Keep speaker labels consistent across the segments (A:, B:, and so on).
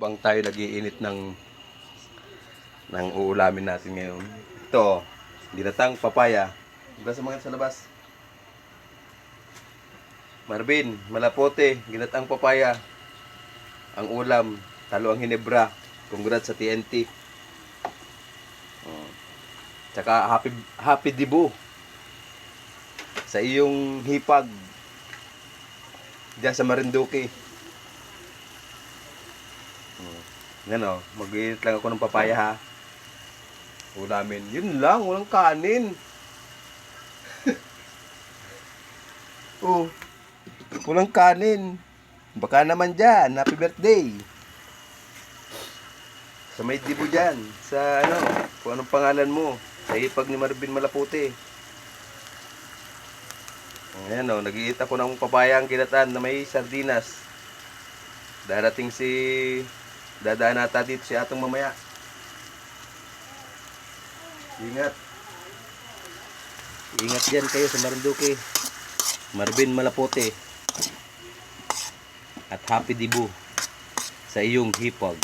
A: Bang tayo nagiinit ng ng uulamin natin ngayon. Ito, ginatang papaya. Diba sa mga sa labas? Marvin, malapote, ginatang papaya. Ang ulam, talo ang hinebra. Congrats sa TNT. Oh. Tsaka happy happy dibu sa iyong hipag diyan sa Marinduque. Hmm. Yan o, mag lang ako ng papaya ha. Ulamin. Yun lang, walang kanin. oh, walang kanin. Baka naman dyan, happy birthday. Sa may dibo dyan, sa ano, kung anong pangalan mo, sa hipag ni Marvin Malaputi. Ayan o, nag-iit ako ng papayang kinatan na may sardinas. Darating si... Dadaan nata dito si atong mamaya. Ingat. Ingat dyan kayo sa Marinduque. Marvin Malapote. At Happy Dibu sa iyong hipag.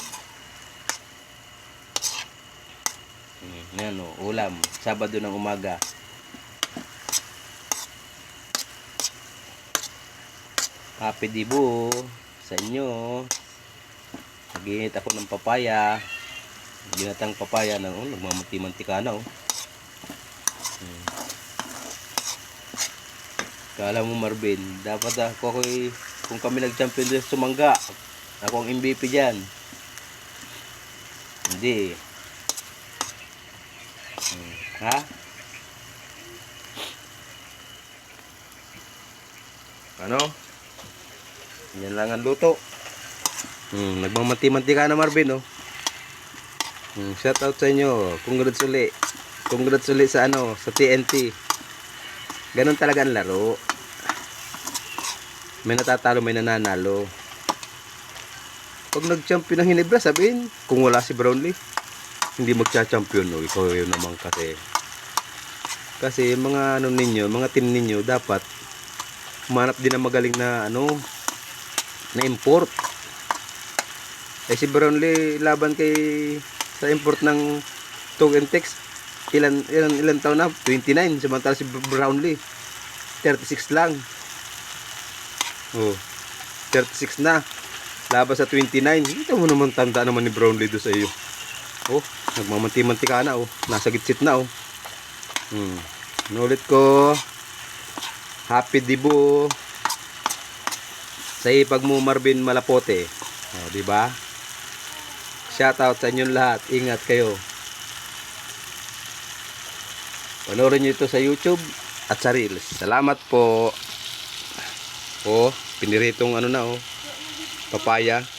A: Hmm, Yan o, ulam. Sabado ng umaga. Happy Dibu sa inyo. Naginit ako ng papaya. Ginatang papaya ng oh, nagmamanti-mantika na oh. Hmm. Kala mo Marvin, dapat ako ako'y, kung kami nag-champion sa Sumangga, ako ang MVP dyan. Hindi. Hmm. Ha? Ano? Yan lang ang luto. Hmm, nagmamanti-manti ka na Marvin, oh. Hmm, shout out sa inyo. Congrats uli. Congrats uli sa ano, sa TNT. Ganun talaga ang laro. May natatalo, may nananalo. Pag nag-champion ng Hinebra, sabihin, kung wala si Brownlee, hindi magcha-champion, oh. Ikaw yun naman kasi. Kasi yung mga ano ninyo, mga team ninyo, dapat humanap din ng magaling na ano, na import. Eh si Brownlee laban kay sa import ng Tug and Tex ilan ilan ilan taon na 29 samantala si Brownlee 36 lang. Oh. 36 na. Laban sa 29. Ito mo naman tanda naman ni Brownlee do sa iyo. Oh, nagmamanti-manti ka na oh. Nasa gitsit na oh. Hmm. Nulit ko. Happy Dibu sa ipag mo Marvin Malapote. O, di ba? Shout out sa inyong lahat. Ingat kayo. Panoorin niyo ito sa YouTube at sa Reels. Salamat po. Oh, piniritong ano na oh. Papaya.